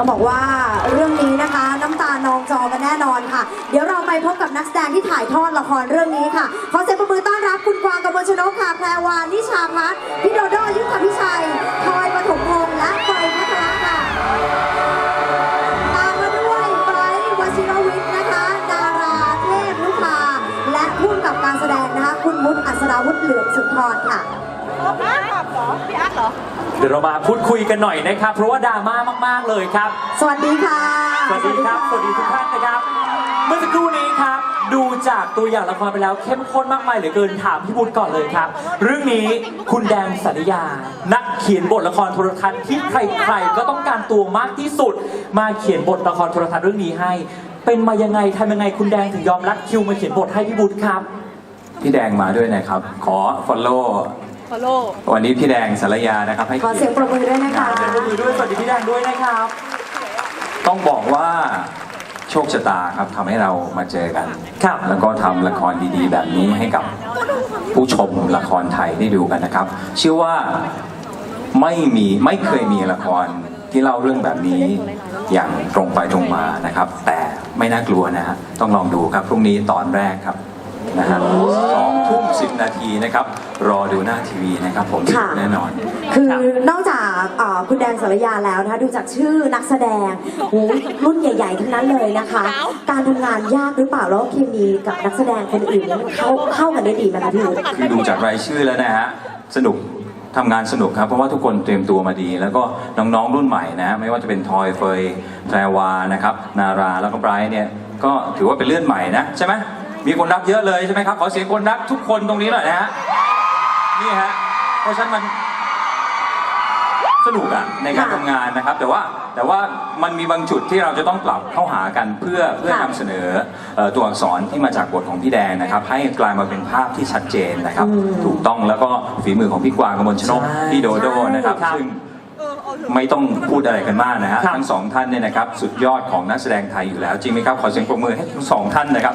ต้องบอกว่าเรื่องนี้นะคะ น้ำตานองจอกันแน่นอนค่ะ เดี๋ยวเราไปพบกับนักแสดงที่ถ่ายทอดละครเรื่องนี้ค่ะ ขอเสียงปรบมือต้อนรับคุณกวางกมลชนกค่ะแพรวานิชาพัฒน์พี่โดโดยุทธพิชัยทอยปฐมพงษ์และเฟยพัทระค่ะตามมาด้วยไบรท์วชิรวิทย์นะคะ ดาราเทพลุพาและผู้กำกับการแสดงนะคะ คุณมุกอัศราวุฒิเหลืองสุนทรค่ะพี่อาร์ตเดี๋ยวเรามาพูดคุยกันหน่อยนะครับ เพราะว่าดราม่ามาก ๆ เลยครับ สวัสดีค่ะ สวัสดีครับ สวัสดีทุกท่านนะครับ เมื่อสักครู่นี้ครับ ดูจากตัวอย่างละครไปแล้วเข้มข้นมากมายเหลือเกินถามพี่บุญก่อนเลยครับ เรื่องนี้คุณแดงสัญญา นักเขียนบทละครโทรทัศน์ที่ใครๆก็ต้องการตัวมากที่สุด มาเขียนบทละครโทรทัศน์เรื่องนี้ให้ เป็นมายังไงทำยังไงคุณแดงถึงยอมรับคิวมาเขียนบทให้พี่บุญครับ พี่แดงมาด้วยนะครับ ขอ follow ฟอลโล่วันนี้พี่แดงสารยานะครับให้ขอเสียงปรบมือด้วยนะคะเสียงปรบมือด้วยสวัสดีพี่แดงด้วยนะครับ ต้องบอกว่าโชคชะตาครับทำให้เรามาเจอกันครับแล้วก็ทำละครดีๆ แบบนี้ให้กับผู้ชมละครไทยได้ดูกันนะครับ เชื่อว่าไม่มีไม่เคยมีละครที่เล่าเรื่องแบบนี้อย่างตรงไปตรงมานะครับ แต่ไม่น่ากลัวนะฮะต้องลองดูครับพรุ่งนี้ตอนแรกครับนะฮะสอง ทุ่มสิบนาทีนะครับ รอดูหน้าทีวีนะครับ ผมค่ะ แน่นอน คือนอกจากเอ่อคุณแดงสารยาแล้วนะคะดูจากชื่อนักแสดงโอ้ยรุ่นใหญ่ ๆ ทั้งนั้นเลยนะคะ การทำงานยากหรือเปล่าแล้วเคมีกับนักแสดงคนอื่นนี่มันเข้าเข้ากันได้ดีไหมคะพี่อุ๊ดคือดูจากรายชื่อแล้วนะฮะสนุกทำงานสนุกครับ เพราะว่าทุกคนเตรียมตัวมาดี แล้วก็น้องๆรุ่นใหม่นะไม่ว่าจะเป็นทอยเฟยแพรวานะครับ นาราแล้วก็ไบรท์เนี่ยก็ถือว่าเป็นเลือดใหม่นะ ใช่ไหม มีคนรักเยอะเลยใช่ไหมครับ ขอเสียงคนรักทุกคนตรงนี้หน่อยนะฮะ นี่ฮะ เพราะฉะนั้นมันสนุกอะในการค่ะทำงานนะครับ แต่ว่าแต่ว่ามันมีบางจุดที่เราจะต้องปรับเข้าหากันเพื่อเพื่อค่ะนำเสนอเอ่อตัวอักษรที่มาจากบทของพี่แดงนะครับ ให้กลายมาเป็นภาพที่ชัดเจนนะครับอืมถูกต้องแล้วก็ฝีมือของพี่กวางกมลชนกใช่พี่โดโดนะครับครับ ซึ่ง ไม่ต้องพูดอะไรกันมากนะฮะครับทั้งสองท่านเนี่ยนะครับสุดยอดของนักแสดงไทยอยู่แล้ว จริงไหมครับขอเสียงปรบมือให้ทั้งสองท่านนะครับ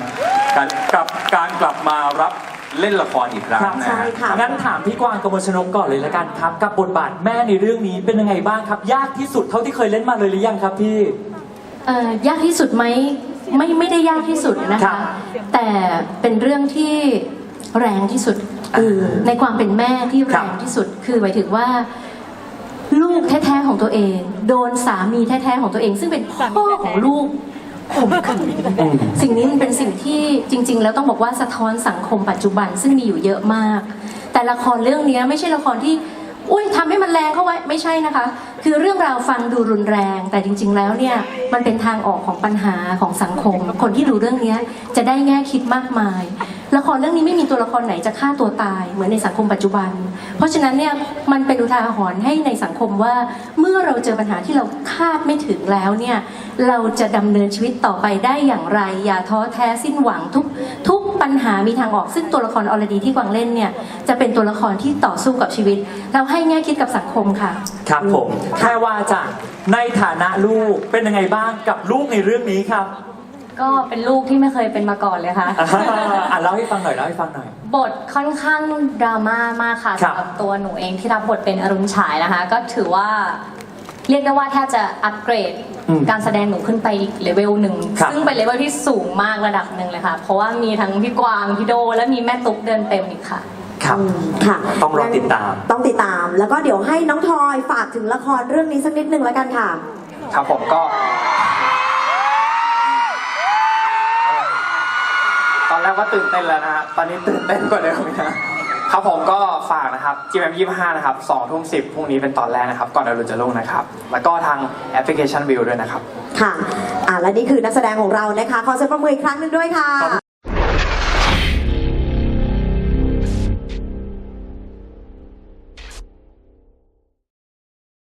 การกลับการกลับมารับเล่นละครอีกครั้งครับนะใช่ฮะค่ะ งั้นถามพี่กวางกมลชนกก่อนเลยละกันครับ กับบทบาทแม่ในเรื่องนี้เป็นยังไงบ้างครับ ยากที่สุดเท่าที่เคยเล่นมาเลยหรือยังครับพี่ เอ่อยากที่สุดไหมไม่ไม่ได้ยากที่สุดนะครัคะ บแต่เป็นเรื่องที่แรงที่สุดอืมในความเป็นแม่ที่คแรรับงที่สุดคือหมายถึงว่า ลูกแท้ๆของตัวเอง โดนสามีแท้ๆของตัวเอง ซึ่งเป็นพ่อของลูกข่มขืนสิ่งนี้มันเป็นสิ่งที่จริง ๆ แล้วต้องบอกว่าสะท้อนสังคมปัจจุบันซึ่งมีอยู่เยอะมาก แต่ละครเรื่องนี้ไม่ใช่ละครที่อุ้ยทำให้มันแรงเข้าไว้ไม่ใช่นะคะ คือเรื่องราวฟังดูรุนแรง แต่จริง ๆ แล้วเนี่ยมันเป็นทางออกของปัญหาของสังคม คนที่ดูเรื่องนี้จะได้แง่คิดมากมาย ละครเรื่องนี้ไม่มีตัวละครไหนจะฆ่าตัวตายเหมือนในสังคมปัจจุบัน เพราะฉะนั้นเนี่ยมันเป็นอุทาหรณ์ให้ในสังคมว่า เมื่อเราเจอปัญหาที่เราคาดไม่ถึงแล้วเนี่ยเราจะดำเนินชีวิตต่อไปได้อย่างไร อย่าท้อแท้สิ้นหวังทุกทุกปัญหามีทางออก ซึ่งตัวละครอรดีที่กวางเล่นเนี่ยจะเป็นตัวละครที่ต่อสู้กับชีวิต เราให้แง่คิดกับสังคมค่ะ ครับผมแค่ว่าจากในฐานะลูกเป็นยังไงบ้างกับลูกในเรื่องนี้ครับ ก็เป็นลูกที่ไม่เคยเป็นมาก่อนเลยค่ะอ่าอะเล่าให้ฟังหน่อยเล่าให้ฟังหน่อย บทค่อนข้างดราม่ามากค่ะครับ สำหรับตัวหนูเองที่รับบทเป็นอรุณฉายนะคะ ก็ถือว่าเรียกได้ว่าแทบจะอัปเกรดอืมการแสดงหนูขึ้นไปอีกเลเวลหนึ่งครับ ซึ่งเป็นเลเวลที่สูงมากระดับหนึ่งเลยค่ะ เพราะว่ามีทั้งพี่กวางพี่โด และมีแม่ตุ๊กเดินเต็มอีกค่ะ ครับ อืมค่ะต้องรอติดตาม ต้องติดตาม แล้วก็เดี๋ยวให้น้องทอยฝากถึงละครเรื่องนี้สักนิดนึงแล้วกันค่ะ ครับผมก็ ตอนแรกว่าตื่นเต้นแล้วนะฮะ ตอนนี้ตื่นเต้นกว่าเดิมนะ ครับผมก็ฝากนะครับ GMM 25นะครับ2ทุ่ม10พรุ่งนี้เป็นตอนแรกนะครับ ก่อนเราจะลงนะครับ แล้วก็ทางแอปพลิเคชันวิวด้วยนะครับ ค่ะ อ่าและนี่คือนักแสดงของเรานะคะ ขอเสียงปรบมืออีกครั้งหนึ่งด้วยค่ะ